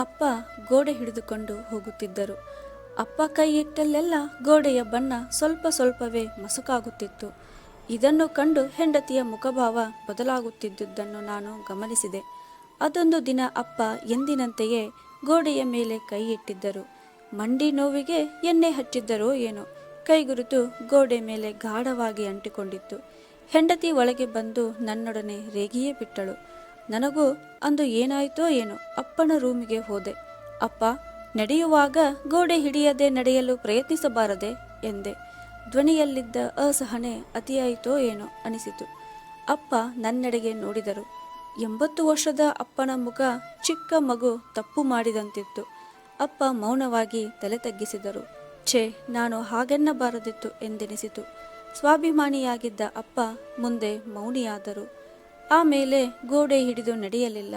ಅಪ್ಪ ಗೋಡೆ ಹಿಡಿದುಕೊಂಡು ಹೋಗುತ್ತಿದ್ದರು. ಅಪ್ಪ ಕೈ ಇಟ್ಟಲ್ಲೆಲ್ಲ ಗೋಡೆಯ ಬಣ್ಣ ಸ್ವಲ್ಪ ಸ್ವಲ್ಪವೇ ಮಸುಕಾಗುತ್ತಿತ್ತು. ಇದನ್ನು ಕಂಡು ಹೆಂಡತಿಯ ಮುಖಭಾವ ಬದಲಾಗುತ್ತಿದ್ದುದನ್ನು ನಾನು ಗಮನಿಸಿದೆ. ಅದೊಂದು ದಿನ ಅಪ್ಪ ಎಂದಿನಂತೆಯೇ ಗೋಡೆಯ ಮೇಲೆ ಕೈ ಇಟ್ಟಿದ್ದರು. ಮಂಡಿ ನೋವಿಗೆ ಎಣ್ಣೆ ಹಚ್ಚಿದ್ದರೋ ಏನೋ ಕೈಗುರುತು ಗೋಡೆ ಮೇಲೆ ಗಾಢವಾಗಿ ಅಂಟಿಕೊಂಡಿತ್ತು. ಹೆಂಡತಿ ಒಳಗೆ ಬಂದು ನನ್ನೊಡನೆ ರೇಗಿಯೇ ಬಿಟ್ಟಳು. ನನಗೂ ಅಂದು ಏನಾಯಿತೋ ಏನೋ ಅಪ್ಪನ ರೂಮಿಗೆ ಹೋದೆ. ಅಪ್ಪ, ನಡೆಯುವಾಗ ಗೋಡೆ ಹಿಡಿಯದೆ ನಡೆಯಲು ಪ್ರಯತ್ನಿಸಬಾರದೆ ಎಂದೆ. ಧ್ವನಿಯಲ್ಲಿದ್ದ ಅಸಹನೆ ಅತಿಯಾಯಿತೋ ಏನೋ ಅನಿಸಿತು. ಅಪ್ಪ ನನ್ನೆಡೆಗೆ ನೋಡಿದರು. ಎಂಬತ್ತು ವರ್ಷದ ಅಪ್ಪನ ಮುಖ ಚಿಕ್ಕ ಮಗು ತಪ್ಪು ಮಾಡಿದಂತಿತ್ತು. ಅಪ್ಪ ಮೌನವಾಗಿ ತಲೆ ತಗ್ಗಿಸಿದರು. ಛೇ, ನಾನು ಹಾಗೆನ್ನಬಾರದಿತ್ತು ಎಂದೆನಿಸಿತು. ಸ್ವಾಭಿಮಾನಿಯಾಗಿದ್ದ ಅಪ್ಪ ಮುಂದೆ ಮೌನಿಯಾದರು. ಆಮೇಲೆ ಗೋಡೆ ಹಿಡಿದು ನಡೆಯಲಿಲ್ಲ.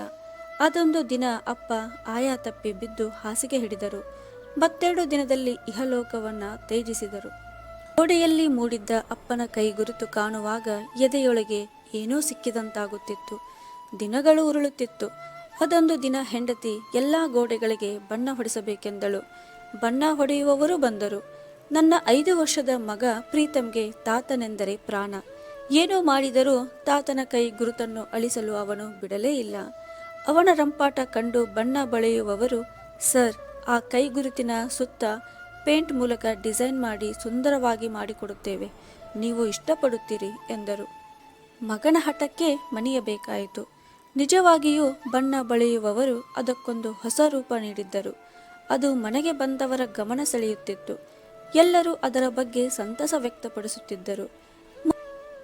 ಅದೊಂದು ದಿನ ಅಪ್ಪ ಆಯಾ ತಪ್ಪಿ ಬಿದ್ದು ಹಾಸಿಗೆ ಹಿಡಿದರು. ಮತ್ತೆರಡು ದಿನದಲ್ಲಿ ಇಹಲೋಕವನ್ನ ತೇಜಿಸಿದರು ಗೋಡೆಯಲ್ಲಿ ಮೂಡಿದ್ದ ಅಪ್ಪನ ಕೈ ಗುರುತು ಕಾಣುವಾಗ ಎದೆಯೊಳಗೆ ಏನೋ ಸಿಕ್ಕಿದಂತಾಗುತ್ತಿತ್ತು. ದಿನಗಳು ಉರುಳುತ್ತಿತ್ತು. ಅದೊಂದು ದಿನ ಹೆಂಡತಿ ಎಲ್ಲ ಗೋಡೆಗಳಿಗೆ ಬಣ್ಣ ಹೊಡೆಸಬೇಕೆಂದಳು. ಬಣ್ಣ ಹೊಡೆಯುವವರು ಬಂದರು. ನನ್ನ ಐದು ವರ್ಷದ ಮಗ ಪ್ರೀತಂಗೆ ತಾತನೆಂದರೆ ಪ್ರಾಣ. ಏನೋ ಮಾಡಿದರೂ ತಾತನ ಕೈ ಗುರುತನ್ನು ಅಳಿಸಲು ಅವನು ಬಿಡಲೇ ಇಲ್ಲ. ಅವನ ರಂಪಾಟ ಕಂಡು ಬಣ್ಣ ಬಳೆಯುವವರು, ಸರ್, ಆ ಕೈ ಗುರುತಿನ ಸುತ್ತ ಪೇಂಟ್ ಮೂಲಕ ಡಿಸೈನ್ ಮಾಡಿ ಸುಂದರವಾಗಿ ಮಾಡಿಕೊಡುತ್ತೇವೆ. ನೀವು ಇಷ್ಟಪಡುತ್ತೀರಿ ಎಂದರು. ಮಗನ ಹಠಕ್ಕೆ ಮಣಿಯಬೇಕಾಯಿತು. ನಿಜವಾಗಿಯೂ ಬಣ್ಣ ಬಳೆಯುವವರು ಅದಕ್ಕೊಂದು ಹೊಸ ರೂಪ ನೀಡಿದ್ದರು. ಅದು ಮನೆಗೆ ಬಂದವರ ಗಮನ ಸೆಳೆಯುತ್ತಿತ್ತು. ಎಲ್ಲರೂ ಅದರ ಬಗ್ಗೆ ಸಂತಸ ವ್ಯಕ್ತಪಡಿಸುತ್ತಿದ್ದರು.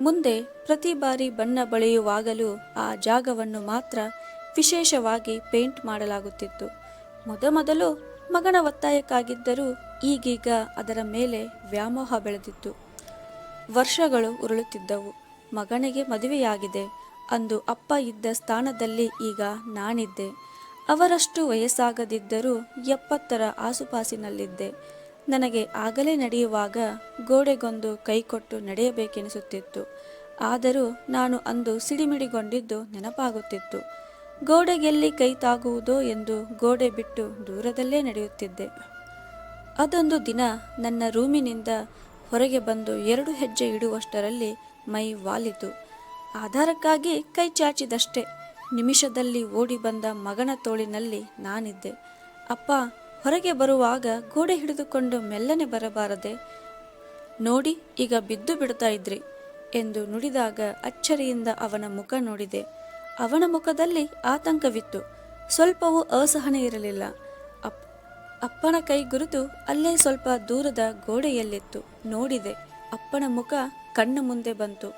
ಮುಂದೆ ಪ್ರತಿ ಬಾರಿ ಬಣ್ಣ ಬಳಿಯುವಾಗಲೂ ಆ ಜಾಗವನ್ನು ಮಾತ್ರ ವಿಶೇಷವಾಗಿ ಪೇಂಟ್ ಮಾಡಲಾಗುತ್ತಿತ್ತು. ಮೊದಮೊದಲು ಮಗನ ಒತ್ತಾಯಕ್ಕಾಗಿದ್ದರೂ ಈಗೀಗ ಅದರ ಮೇಲೆ ವ್ಯಾಮೋಹ ಬೆಳೆದಿತ್ತು. ವರ್ಷಗಳು ಉರುಳುತ್ತಿದ್ದವು. ಮಗನಿಗೆ ಮದುವೆಯಾಗಿದೆ. ಅಂದು ಅಪ್ಪ ಇದ್ದ ಸ್ಥಾನದಲ್ಲಿ ಈಗ ನಾನಿದ್ದೆ. ಅವರಷ್ಟು ವಯಸ್ಸಾಗದಿದ್ದರೂ ಎಪ್ಪತ್ತರ ಆಸುಪಾಸಿನಲ್ಲಿದ್ದೆ. ನನಗೆ ಆಗಲೇ ನಡೆಯುವಾಗ ಗೋಡೆಗೊಂದು ಕೈಕೊಟ್ಟು ನಡೆಯಬೇಕೆನಿಸುತ್ತಿತ್ತು. ಆದರೂ ನಾನು ಅಂದು ಸಿಡಿಮಿಡಿಗೊಂಡಿದ್ದು ನೆನಪಾಗುತ್ತಿತ್ತು. ಗೋಡೆಗೆಲ್ಲಿ ಕೈ ತಾಗುವುದೋ ಎಂದು ಗೋಡೆ ಬಿಟ್ಟು ದೂರದಲ್ಲೇ ನಡೆಯುತ್ತಿದ್ದೆ. ಅದೊಂದು ದಿನ ನನ್ನ ರೂಮಿನಿಂದ ಹೊರಗೆ ಬಂದು ಎರಡು ಹೆಜ್ಜೆ ಇಡುವಷ್ಟರಲ್ಲಿ ಮೈ ವಾಲಿತು. ಆಧಾರಕ್ಕಾಗಿ ಕೈ ಚಾಚಿದಷ್ಟೇ. ನಿಮಿಷದಲ್ಲಿ ಓಡಿ ಬಂದ ಮಗನ ತೋಳಿನಲ್ಲಿ ನಾನಿದ್ದೆ. ಅಪ್ಪ ಹೊರಗೆ ಬರುವಾಗ ಗೋಡೆ ಹಿಡಿದುಕೊಂಡು ಮೆಲ್ಲನೆ ಬರಬಾರದೆ, ನೋಡಿ, ಈಗ ಬಿದ್ದು ಬಿಡ್ತಾ ಇದ್ರಿ ಎಂದು ನುಡಿದಾಗ ಅಚ್ಚರಿಯಿಂದ ಅವನ ಮುಖ ನೋಡಿದೆ. ಅವನ ಮುಖದಲ್ಲಿ ಆತಂಕವಿತ್ತು. ಸ್ವಲ್ಪವೂ ಅಸಹನೆ ಇರಲಿಲ್ಲ. ಅಪ್, ಅಪ್ಪನ ಕೈ ಗುರುತು ಅಲ್ಲೇ ಸ್ವಲ್ಪ ದೂರದ ಗೋಡೆಯಲ್ಲಿತ್ತು. ನೋಡಿದೆ, ಅಪ್ಪನ ಮುಖ ಕಣ್ಣು ಮುಂದೆ ಬಂತು.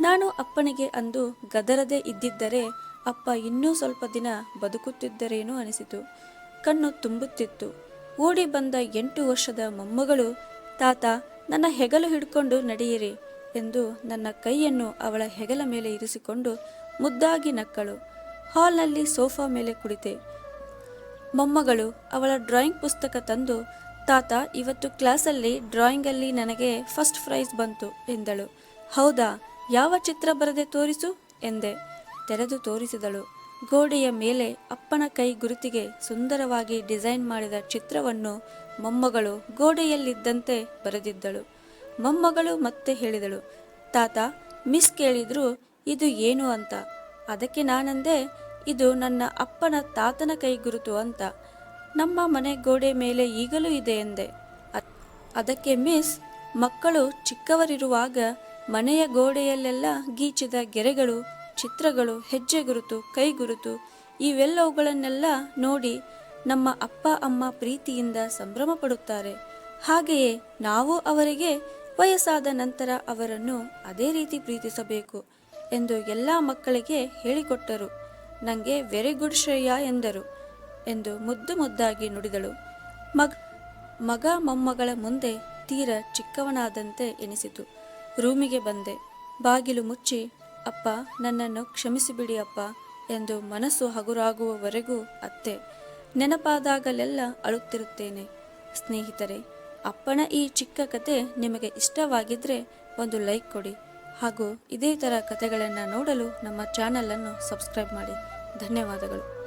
ನಾನು ಅಪ್ಪನಿಗೆ ಅಂದು ಗದರದೆ ಇದ್ದಿದ್ದರೆ ಅಪ್ಪ ಇನ್ನೂ ಸ್ವಲ್ಪ ದಿನ ಬದುಕುತ್ತಿದ್ದರೇನೋ ಅನಿಸಿತು. ಕಣ್ಣು ತುಂಬುತ್ತಿತ್ತು. ಓಡಿ ಬಂದ ಎಂಟು ವರ್ಷದ ಮೊಮ್ಮಗಳು, ತಾತ, ನನ್ನ ಹೆಗಲು ಹಿಡ್ಕೊಂಡು ನಡೆಯಿರಿ ಎಂದು ನನ್ನ ಕೈಯನ್ನು ಅವಳ ಹೆಗಲ ಮೇಲೆ ಇರಿಸಿಕೊಂಡು ಮುದ್ದಾಗಿ ನಕ್ಕಳು. ಹಾಲ್ನಲ್ಲಿ ಸೋಫಾ ಮೇಲೆ ಕುಳಿತೆ. ಮೊಮ್ಮಗಳು, ಅವಳ ಡ್ರಾಯಿಂಗ್ ಪುಸ್ತಕ ತಂದು, ತಾತ, ಇವತ್ತು ಕ್ಲಾಸಲ್ಲಿ ಡ್ರಾಯಿಂಗಲ್ಲಿ ನನಗೆ ಫಸ್ಟ್ ಪ್ರೈಸ್ ಬಂತು ಎಂದಳು. ಹೌದಾ, ಯಾವ ಚಿತ್ರ ಬರದೆ ತೋರಿಸು ಎಂದೆ. ತೆರೆದು ತೋರಿಸಿದಳು. ಗೋಡೆಯ ಮೇಲೆ ಅಪ್ಪನ ಕೈ ಗುರುತಿಗೆ ಸುಂದರವಾಗಿ ಡಿಸೈನ್ ಮಾಡಿದ ಚಿತ್ರವನ್ನು ಮೊಮ್ಮಗಳು ಗೋಡೆಯಲ್ಲಿದ್ದಂತೆ ಬರೆದಿದ್ದಳು. ಮೊಮ್ಮಗಳು ಮತ್ತೆ ಹೇಳಿದಳು, ತಾತ, ಮಿಸ್ ಕೇಳಿದ್ರು ಇದು ಏನು ಅಂತ. ಅದಕ್ಕೆ ನಾನಂದೆ, ಇದು ನನ್ನ ಅಪ್ಪನ ತಾತನ ಕೈ ಗುರುತು ಅಂತ. ನಮ್ಮ ಮನೆ ಗೋಡೆ ಮೇಲೆ ಈಗಲೂ ಇದೆ ಎಂದೆ. ಅದ್- ಅದಕ್ಕೆ ಮಿಸ್, ಮಕ್ಕಳು ಚಿಕ್ಕವರಿರುವಾಗ ಮನೆಯ ಗೋಡೆಯಲ್ಲೆಲ್ಲ ಗೀಚಿದ ಗೆರೆಗಳು ಚಿತ್ರಗಳು ಹೆಜ್ಜೆ ಗುರುತು ಕೈ ಗುರುತು ಇವೆಲ್ಲವುಗಳನ್ನೆಲ್ಲ ನೋಡಿ ನಮ್ಮ ಅಪ್ಪ, ಅಮ್ಮ ಪ್ರೀತಿಯಿಂದ ಸಂಭ್ರಮ ಪಡುತ್ತಾರೆ ಹಾಗೆಯೇ ನಾವು ಅವರಿಗೆ ವಯಸ್ಸಾದ ನಂತರ ಅವರನ್ನು ಅದೇ ರೀತಿ ಪ್ರೀತಿಸಬೇಕು ಎಂದು ಎಲ್ಲ ಮಕ್ಕಳಿಗೆ ಹೇಳಿಕೊಟ್ಟರು. ನನಗೆ ವೆರಿ ಗುಡ್ ಶ್ರೇಯ ಎಂದರು ಎಂದು ಮುದ್ದು ಮುದ್ದಾಗಿ ನುಡಿದಳು. ಮಗ ಮಗ ಮೊಮ್ಮಗಳ ಮುಂದೆ ತೀರ ಚಿಕ್ಕವನಾದಂತೆ ಎನಿಸಿತು. ರೂಮಿಗೆ ಬಂದೆ. ಬಾಗಿಲು ಮುಚ್ಚಿ ಅಪ್ಪ, ನನ್ನನ್ನು ಕ್ಷಮಿಸಿಬಿಡಿ ಅಪ್ಪ ಎಂದು ಮನಸ್ಸು ಹಗುರಾಗುವವರೆಗೂ ಅತ್ತೆ. ನೆನಪಾದಾಗಲೆಲ್ಲ ಅಳುತ್ತಿರುತ್ತೇನೆ. ಸ್ನೇಹಿತರೆ, ಅಪ್ಪನ ಈ ಚಿಕ್ಕ ಕತೆ ನಿಮಗೆ ಇಷ್ಟವಾಗಿದ್ದರೆ ಒಂದು ಲೈಕ್ ಕೊಡಿ ಹಾಗೂ ಇದೇ ಥರ ಕತೆಗಳನ್ನು ನೋಡಲು ನಮ್ಮ ಚಾನಲನ್ನು ಸಬ್ಸ್ಕ್ರೈಬ್ ಮಾಡಿ. ಧನ್ಯವಾದಗಳು.